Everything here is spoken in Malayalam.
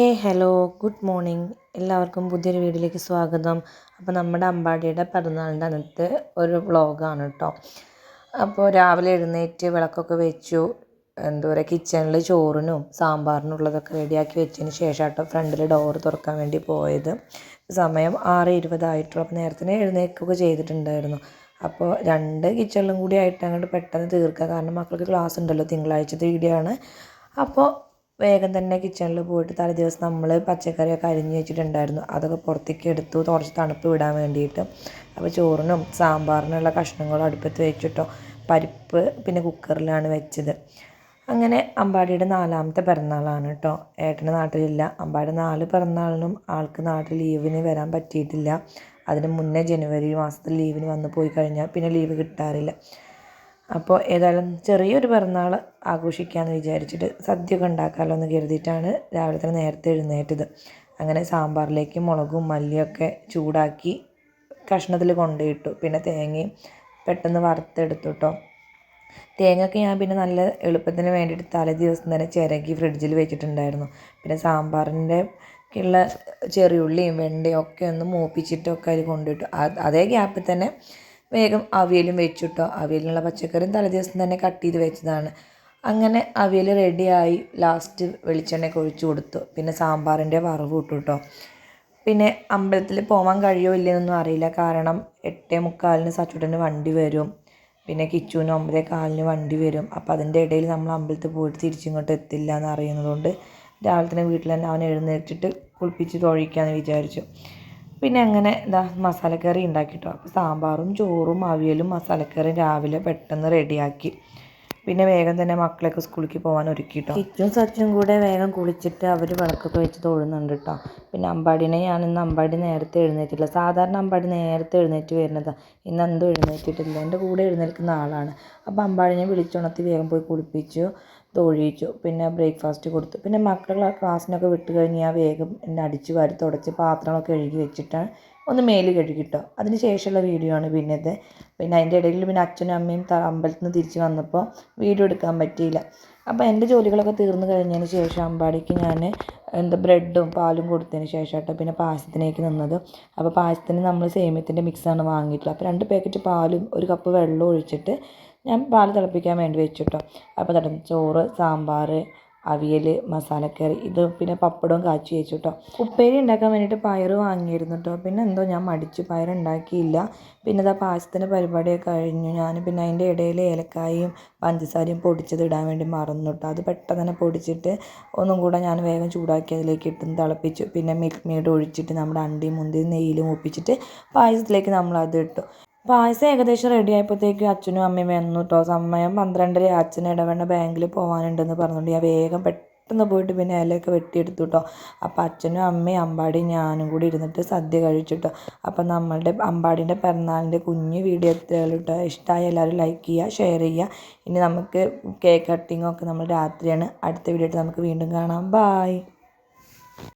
ഹേ ഹലോ ഗുഡ് മോർണിംഗ്. എല്ലാവർക്കും പുതിയൊരു വീഡിയോയിലേക്ക് സ്വാഗതം. അപ്പോൾ നമ്മുടെ അമ്പാടിയുടെ പിറന്നാളിന്റെ അന്നത്തെ ഒരു വ്ളോഗാണ് കേട്ടോ. അപ്പോൾ രാവിലെ എഴുന്നേറ്റ് വിളക്കൊക്കെ വെച്ചു. എന്താ പറയുക കിച്ചണിൽ ചോറിനും സാമ്പാറിനുള്ളതൊക്കെ റെഡിയാക്കി വെച്ചതിന് ശേഷം കേട്ടോ ഫ്രണ്ടിൽ ഡോർ തുറക്കാൻ വേണ്ടി പോയത്. സമയം ആറ് ഇരുപതായിട്ടുള്ള അപ്പോൾ നേരത്തെ എഴുന്നേൽക്കുകയൊക്കെ ചെയ്തിട്ടുണ്ടായിരുന്നു. അപ്പോൾ രണ്ട് കിച്ചണിലും കൂടി ആയിട്ട് അങ്ങോട്ട് പെട്ടെന്ന് തീർക്കുക കാരണം മക്കൾക്ക് ക്ലാസ് ഉണ്ടല്ലോ തിങ്കളാഴ്ചത്തെ വീഡിയോ ആണ്. അപ്പോൾ വേഗം തന്നെ കിച്ചണിൽ പോയിട്ട് തലേ ദിവസം നമ്മൾ പച്ചക്കറിയൊക്കെ അരിഞ്ഞ് വെച്ചിട്ടുണ്ടായിരുന്നു. അതൊക്കെ പുറത്തേക്ക് എടുത്തു കുറച്ച് തണുപ്പ് വിടാൻ വേണ്ടിയിട്ട്. അപ്പോൾ ചോറിനും സാമ്പാറിനുള്ള കഷ്ണങ്ങളും അടുപ്പത്ത് വെച്ചിട്ടോ. പരിപ്പ് പിന്നെ കുക്കറിലാണ് വെച്ചത്. അങ്ങനെ അമ്പാടിയുടെ നാലാമത്തെ പിറന്നാളാണ് കേട്ടോ ഏട്ടന്റെ നാട്ടിലില്ല. അമ്പാടി നാല് പിറന്നാളിനും ആൾക്ക് നാട്ടിൽ ലീവിന് വരാൻ പറ്റിയിട്ടില്ല. അതിന് മുന്നേ ജനുവരി മാസത്തിൽ ലീവിന് വന്ന് പോയി കഴിഞ്ഞാൽ പിന്നെ ലീവ് കിട്ടാറില്ല. അപ്പോൾ ഏതായാലും ചെറിയൊരു പിറന്നാൾ ആഘോഷിക്കാമെന്ന് വിചാരിച്ചിട്ട് സദ്യയൊക്കെ ഉണ്ടാക്കാമല്ലോ എന്ന് കരുതിയിട്ടാണ് രാവിലെ തന്നെ നേരത്തെ എഴുന്നേറ്റത്. അങ്ങനെ സാമ്പാറിലേക്ക് മുളകും മല്ലിയൊക്കെ ചൂടാക്കി കഷ്ണത്തിൽ കൊണ്ടുപോയിട്ടു പിന്നെ തേങ്ങയും പെട്ടെന്ന് വറുത്തെടുത്തു കേട്ടോ തേങ്ങയൊക്കെ ഞാൻ പിന്നെ നല്ല എളുപ്പത്തിന് വേണ്ടിയിട്ട് തലേ ദിവസം തന്നെ ചിരകി ഫ്രിഡ്ജിൽ വെച്ചിട്ടുണ്ടായിരുന്നു. പിന്നെ സാമ്പാറിന്റെ ഉള്ള ചെറിയുള്ളിയും വെണ്ടയും ഒക്കെ ഒന്ന് മൂപ്പിച്ചിട്ടൊക്കെ അതിൽ കൊണ്ടിട്ടു അതേ ഗ്യാപ്പിൽ തന്നെ വേഗം അവിയലും വെച്ചിട്ടോ. അവിയലിനുള്ള പച്ചക്കറിയും തലേദിവസം തന്നെ കട്ട് ചെയ്ത് വെച്ചതാണ്. അങ്ങനെ അവിയൽ റെഡിയായി ലാസ്റ്റ് വെളിച്ചെണ്ണയൊക്കെ ഒഴിച്ചു കൊടുത്തു. പിന്നെ സാമ്പാറിന്റെ വറവ് ഇട്ടു കേട്ടോ പിന്നെ അമ്പലത്തിൽ പോകാൻ കഴിയോ ഇല്ലെന്നൊന്നും അറിയില്ല. കാരണം എട്ടേ മുക്കാലിന് സച്ചുട്ടന് വണ്ടി വരും. പിന്നെ കിച്ചുവിന് ഒമ്പതേ കാലിന് വണ്ടി വരും. അപ്പോൾ അതിന്റെ ഇടയിൽ നമ്മൾ അമ്പലത്തിൽ പോയിട്ട് തിരിച്ചിങ്ങോട്ട് എത്തില്ല എന്ന് അറിയുന്നതുകൊണ്ട് രാവിലെ തന്നെ വീട്ടിൽ തന്നെ അവൻ എഴുന്നേറ്റിട്ട് കുളിപ്പിച്ച് തൊഴിക്കാമെന്ന് വിചാരിച്ചു. പിന്നെ അങ്ങനെ ഇതാ മസാലക്കറി അപ്പോൾ സാമ്പാറും ചോറും അവിയലും മസാലക്കറിയും രാവിലെ പെട്ടെന്ന് റെഡിയാക്കി. പിന്നെ വേഗം തന്നെ മക്കളൊക്കെ സ്കൂളിലേക്ക് പോകാൻ ഒരുക്കിട്ടോ. കിച്ചും സച്ചും കൂടെ വേഗം കുളിച്ചിട്ട് അവർ വിളക്കൊക്കെ വെച്ച് തൊഴുന്നുണ്ട് കേട്ടോ പിന്നെ അമ്പാടിനെ ഞാൻ ഇന്ന് അമ്പാടി നേരത്തെ എഴുന്നേറ്റില്ല. സാധാരണ അമ്പാടി നേരത്തെ എഴുന്നേറ്റ് വരുന്നതാണ് ഇന്ന് എന്തോ എഴുന്നേറ്റിട്ടില്ല. എന്റെ കൂടെ എഴുന്നേൽക്കുന്ന ആളാണ്. അപ്പോൾ അമ്പാടിനെ വിളിച്ചുണർത്തി വേഗം പോയി കുളിപ്പിച്ചു. തൊഴിയിച്ചു പിന്നെ ബ്രേക്ക്ഫാസ്റ്റ് കൊടുത്തു. പിന്നെ മക്കളെ ക്ലാസ്സിനൊക്കെ വിട്ട് കഴിഞ്ഞ് വേഗം എന്നെ അടിച്ച് വാരി തുടച്ച് പാത്രങ്ങളൊക്കെ കഴുകി വെച്ചിട്ട് ഒന്ന് മേൽ കഴുകിട്ടോ. അതിന് ശേഷമുള്ള വീഡിയോ ആണ് പിന്നത്തെ. പിന്നെ അതിന്റെ ഇടയിൽ പിന്നെ അച്ഛനും അമ്മയും അമ്പലത്തിൽ നിന്ന് തിരിച്ച് വന്നപ്പോൾ വീഡിയോ എടുക്കാൻ പറ്റിയില്ല. അപ്പോൾ എന്റെ ജോലികളൊക്കെ തീർന്നു കഴിഞ്ഞതിന് ശേഷം അമ്പാടിക്ക് ഞാൻ എന്താ ബ്രെഡും പാലും കൊടുത്തതിന് ശേഷം കേട്ടോ പിന്നെ പായസത്തിലേക്ക് നിന്നത്. അപ്പോൾ പായസത്തിന് നമ്മൾ സേമിയത്തിന്റെ മിക്സാണ് വാങ്ങിയിട്ടുള്ളത്. അപ്പോൾ രണ്ട് പാക്കറ്റ് പാലും ഒരു കപ്പ് വെള്ളവും ഒഴിച്ചിട്ട് ഞാൻ പാൽ തിളപ്പിക്കാൻ വേണ്ടി വെച്ചിട്ടോ. അപ്പോൾ തടം ചോറ് സാമ്പാർ അവിയൽ മസാലക്കറി ഇത് പിന്നെ പപ്പടവും കാച്ചി വെച്ചു കേട്ടോ ഉപ്പേരി ഉണ്ടാക്കാൻ വേണ്ടിയിട്ട് പയർ വാങ്ങിയിരുന്നു കേട്ടോ പിന്നെ എന്തോ ഞാൻ മടിച്ചു പയർ ഉണ്ടാക്കിയില്ല പിന്നെ ഇതാ പായസത്തിന്റെ പരിപാടിയൊക്കെ കഴിഞ്ഞു. ഞാൻ പിന്നെ അതിന്റെ ഇടയിൽ ഏലക്കായും പഞ്ചസാരയും പൊടിച്ചത് ഇടാൻ വേണ്ടി മറന്നു കേട്ടോ അത് പെട്ടെന്ന് തന്നെ പൊടിച്ചിട്ട് ഒന്നും കൂടെ ഞാൻ വേഗം ചൂടാക്കി അതിലേക്ക് ഇട്ടും തിളപ്പിച്ചു. പിന്നെ മിൽക്ക് മെയ്ഡ് ഒഴിച്ചിട്ട് നമ്മുടെ അണ്ടിയും മുന്തിരി നെയ്യിലും ഒപ്പിച്ചിട്ട് പായസത്തിലേക്ക് നമ്മൾ ഇട്ടു. പായസം ഏകദേശം റെഡി ആയപ്പോഴത്തേക്കും അച്ഛനും അമ്മയും വന്നു കേട്ടോ സമയം പന്ത്രണ്ടര. അച്ഛൻ ഇടവേണ്ട ബാങ്കിൽ പോകാനുണ്ടെന്ന് പറഞ്ഞുകൊണ്ട് ഞാൻ വേഗം പെട്ടെന്ന് പോയിട്ട് പിന്നെ ഇലയൊക്കെ വെട്ടിയെടുത്തു കേട്ടോ അപ്പോൾ അച്ഛനും അമ്മയും അമ്പാടിയും ഞാനും കൂടി ഇരുന്നിട്ട് സദ്യ കഴിച്ചിട്ടോ അപ്പോൾ നമ്മളുടെ അമ്പാടിന്റെ പിറന്നാളിന്റെ കുഞ്ഞു വീഡിയോ കേട്ടോ ഇഷ്ടമായ എല്ലാവരും ലൈക്ക് ചെയ്യുക ഷെയർ ചെയ്യുക. ഇനി നമുക്ക് കേക്ക് കട്ടിങ്ങൊക്കെ നമ്മൾ രാത്രിയാണ്. അടുത്ത വീഡിയോ നമുക്ക് വീണ്ടും കാണാം. ബായ്